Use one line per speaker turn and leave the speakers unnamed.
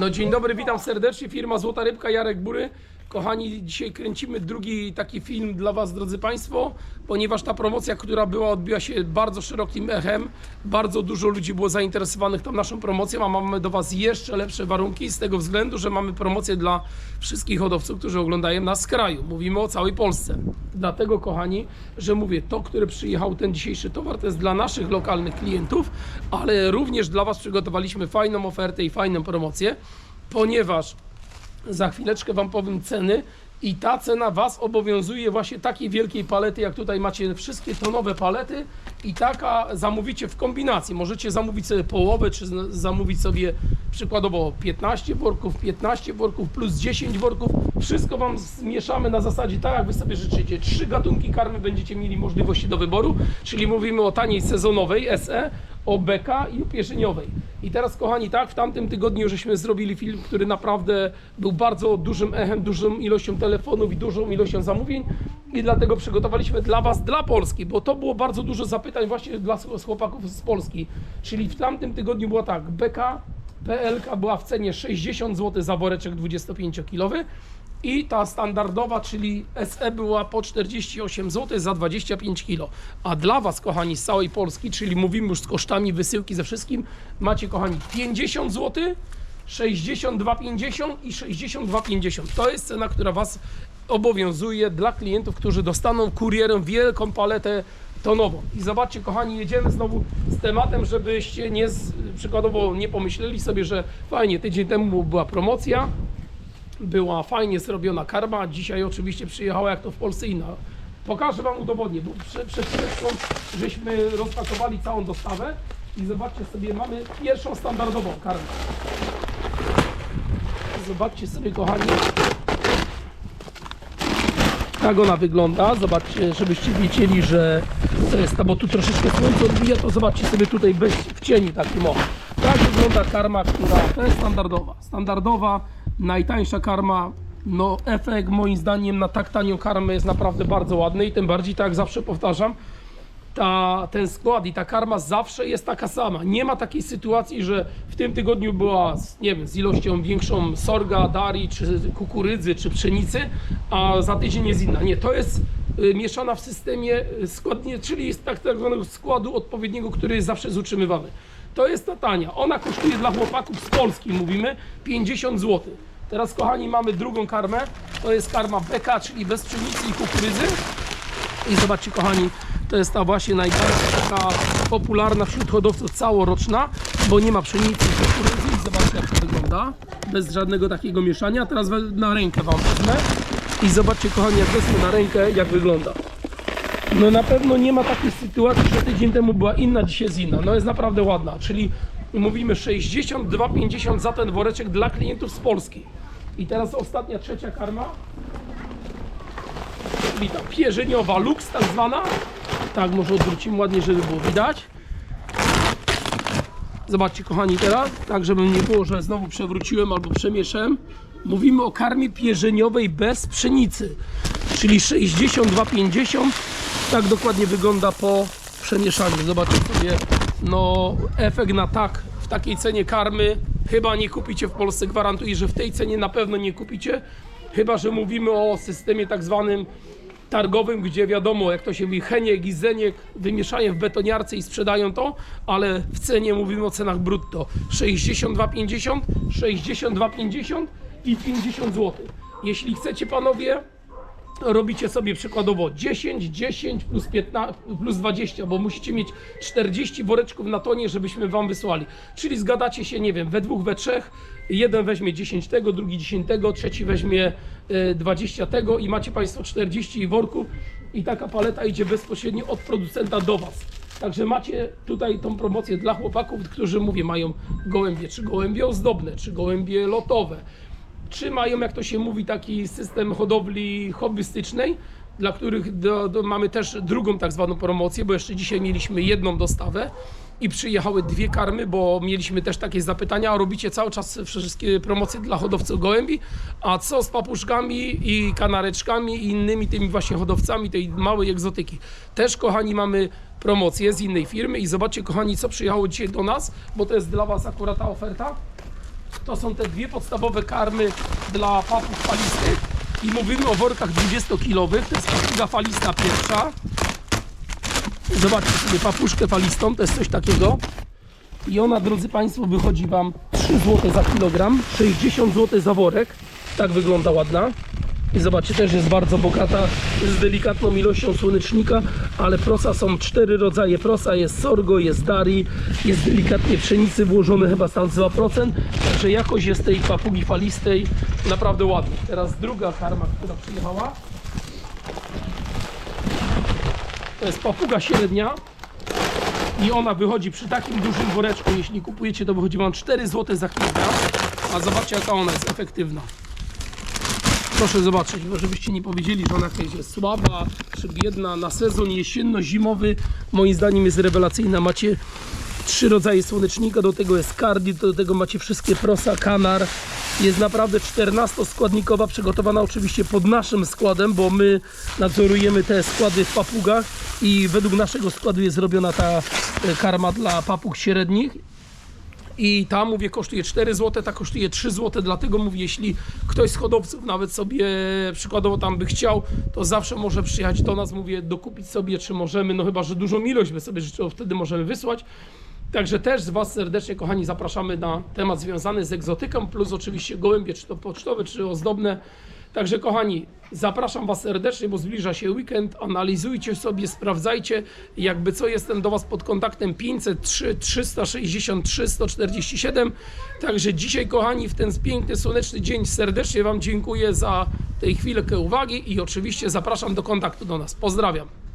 No dzień dobry, witam serdecznie, firma Złota Rybka, Jarek Bury. Kochani, dzisiaj kręcimy drugi taki film dla Was, drodzy Państwo, ponieważ ta promocja, która była, odbiła się bardzo szerokim echem. Bardzo dużo ludzi było zainteresowanych tą naszą promocją, a mamy do Was jeszcze lepsze warunki z tego względu, że mamy promocję dla wszystkich hodowców, którzy oglądają nas z kraju. Mówimy o całej Polsce. Dlatego, kochani, że mówię, to, które przyjechał ten dzisiejszy towar, to jest dla naszych lokalnych klientów, ale również dla Was przygotowaliśmy fajną ofertę i fajną promocję, ponieważ za chwileczkę Wam powiem ceny i ta cena Was obowiązuje właśnie takiej wielkiej palety, jak tutaj macie wszystkie tonowe palety i taka zamówicie w kombinacji. Możecie zamówić sobie połowę, czy zamówić sobie przykładowo 15 worków, 15 worków plus 10 worków. Wszystko Wam zmieszamy na zasadzie tak, jak Wy sobie życzycie. Trzy gatunki karmy będziecie mieli możliwości do wyboru, czyli mówimy o taniej sezonowej SE, o beka i o pierzyniowej. I teraz, kochani, tak, w tamtym tygodniu żeśmy zrobili film, który naprawdę był bardzo dużym echem, dużą ilością telefonów i dużą ilością zamówień i dlatego przygotowaliśmy dla Was, dla Polski, bo to było bardzo dużo zapytań właśnie dla chłopaków z Polski. Czyli w tamtym tygodniu było tak, beka PLK była w cenie 60 zł za woreczek 25-kilowy i ta standardowa, czyli SE była po 48 zł za 25 kg. A dla Was, kochani, z całej Polski, czyli mówimy już z kosztami wysyłki ze wszystkim, macie, kochani, 50 zł, 62,50 i 62,50. To jest cena, która Was obowiązuje dla klientów, którzy dostaną kurierem wielką paletę tonową. I zobaczcie, kochani, jedziemy znowu z tematem, żebyście nie, przykładowo nie pomyśleli sobie, że fajnie, tydzień temu była promocja, była fajnie zrobiona karma. Dzisiaj oczywiście przyjechała jak to w Polsce inna. Pokażę Wam udowodnię, bo prze- przed chwileczką żeśmy rozpakowali całą dostawę i zobaczcie sobie, mamy pierwszą standardową karmę. Zobaczcie sobie kochani, tak ona wygląda. Zobaczcie, żebyście wiedzieli, że jest bo tu troszeczkę słońce odbija, to zobaczcie sobie tutaj bez, w cieniu takim o. Tak wygląda karma, która to jest standardowa. Standardowa, najtańsza karma. No efekt moim zdaniem na tak tanią karmę jest naprawdę bardzo ładny i tym bardziej, tak zawsze powtarzam, ta, ten skład i ta karma zawsze jest taka sama. Nie ma takiej sytuacji, że w tym tygodniu była z, nie wiem, z ilością większą sorga, dari, czy kukurydzy, czy pszenicy, a za tydzień jest inna. Nie, to jest mieszana w systemie y, składnie, czyli jest tak, zwanego składu odpowiedniego, który jest zawsze zutrzymywany. To jest ta tania. Ona kosztuje dla chłopaków z Polski, mówimy, 50 zł. Teraz, kochani, mamy drugą karmę. To jest karma beka, czyli bez pszenicy i kukurydzy. I zobaczcie kochani, to jest ta właśnie najbardziej taka popularna wśród hodowców całoroczna, bo nie ma pszenicy i kukurydzy i zobaczcie jak to wygląda, bez żadnego takiego mieszania. Teraz na rękę Wam wezmę i zobaczcie kochani jak wezmę na rękę jak wygląda. No na pewno nie ma takiej sytuacji, że tydzień temu była inna, dzisiaj jest inna. No jest naprawdę ładna, czyli mówimy 62,50 za ten woreczek dla klientów z Polski. I teraz ostatnia, trzecia karma czyli ta pierzeniowa lux tak zwana. Tak, może odwrócimy ładnie, żeby było widać. Zobaczcie kochani teraz, tak żeby nie było, że znowu przewróciłem albo przemieszałem. Mówimy o karmie pierzeniowej bez pszenicy, czyli 62,50. Tak dokładnie wygląda po przemieszaniu. Zobaczcie sobie, no efekt na tak, w takiej cenie karmy chyba nie kupicie w Polsce. Gwarantuję, że w tej cenie na pewno nie kupicie. Chyba, że mówimy o systemie tak zwanym targowym, gdzie wiadomo, jak to się mówi, heniek i zeniek wymieszają w betoniarce i sprzedają to, ale w cenie mówimy o cenach brutto 62,50, 62,50 i 50 zł. Jeśli chcecie panowie, robicie sobie przykładowo 10, 10 plus 15, plus 20, bo musicie mieć 40 woreczków na tonie, żebyśmy wam wysłali. Czyli zgadacie się, nie wiem, we dwóch, we trzech, jeden weźmie 10 tego, drugi 10 tego, trzeci weźmie e, 20 tego i macie państwo 40 worków i taka paleta idzie bezpośrednio od producenta do was. Także macie tutaj tą promocję dla chłopaków, którzy mówię, mają gołębie, czy gołębie ozdobne, czy gołębie lotowe, czy mają, jak to się mówi, taki system hodowli hobbystycznej, dla których do, do, mamy też drugą tak zwaną promocję, bo jeszcze dzisiaj mieliśmy jedną dostawę i przyjechały dwie karmy, bo mieliśmy też takie zapytania, a robicie cały czas wszystkie promocje dla hodowców gołębi, a co z papuszkami i kanareczkami i innymi tymi właśnie hodowcami tej małej egzotyki. Też, kochani, mamy promocję z innej firmy i zobaczcie, kochani, co przyjechało dzisiaj do nas, bo to jest dla Was akurat ta oferta. To są te dwie podstawowe karmy dla papug falistych. I mówimy o workach 20-kilowych. To jest papuga falista pierwsza. Zobaczcie sobie papuszkę falistą, to jest coś takiego. I ona, drodzy Państwo, wychodzi Wam 3 zł za kilogram, 60 zł za worek. Tak wygląda ładna. I zobaczcie, też jest bardzo bogata, z delikatną ilością słonecznika, ale prosa są cztery rodzaje. Prosa, jest sorgo, jest dari, jest delikatnie pszenicy włożone chyba z 2%, także jakość jest tej papugi falistej naprawdę ładna. Teraz druga karma, która przyjechała, to jest papuga średnia i ona wychodzi przy takim dużym woreczku, jeśli kupujecie, to wychodzi Wam 4 zł za kilogram, a zobaczcie jaka ona jest efektywna. Proszę zobaczyć, bo żebyście nie powiedzieli, że ona jest słaba czy biedna. Na sezon jesienno-zimowy moim zdaniem jest rewelacyjna. Macie trzy rodzaje słonecznika, do tego jest cardi, do tego macie wszystkie prosa, kanar. Jest naprawdę 14-składnikowa, przygotowana oczywiście pod naszym składem, bo my nadzorujemy te składy w papugach i według naszego składu jest zrobiona ta e, karma dla papug średnich. I ta, mówię, kosztuje 4 zł, ta kosztuje 3 zł, dlatego mówię, jeśli ktoś z hodowców nawet sobie przykładowo tam by chciał, to zawsze może przyjechać do nas, mówię, dokupić sobie, czy możemy, no chyba, że dużą ilość by sobie życzył, wtedy możemy wysłać. Także też z Was serdecznie, kochani, zapraszamy na temat związany z egzotyką, plus oczywiście gołębie, czy to pocztowe, czy ozdobne. Także kochani, zapraszam Was serdecznie, bo zbliża się weekend. Analizujcie sobie, sprawdzajcie, jakby co jestem do Was pod kontaktem 503 363 147. Także dzisiaj, kochani, w ten piękny, słoneczny dzień serdecznie Wam dziękuję za tej chwilkę uwagi i oczywiście zapraszam do kontaktu do nas. Pozdrawiam.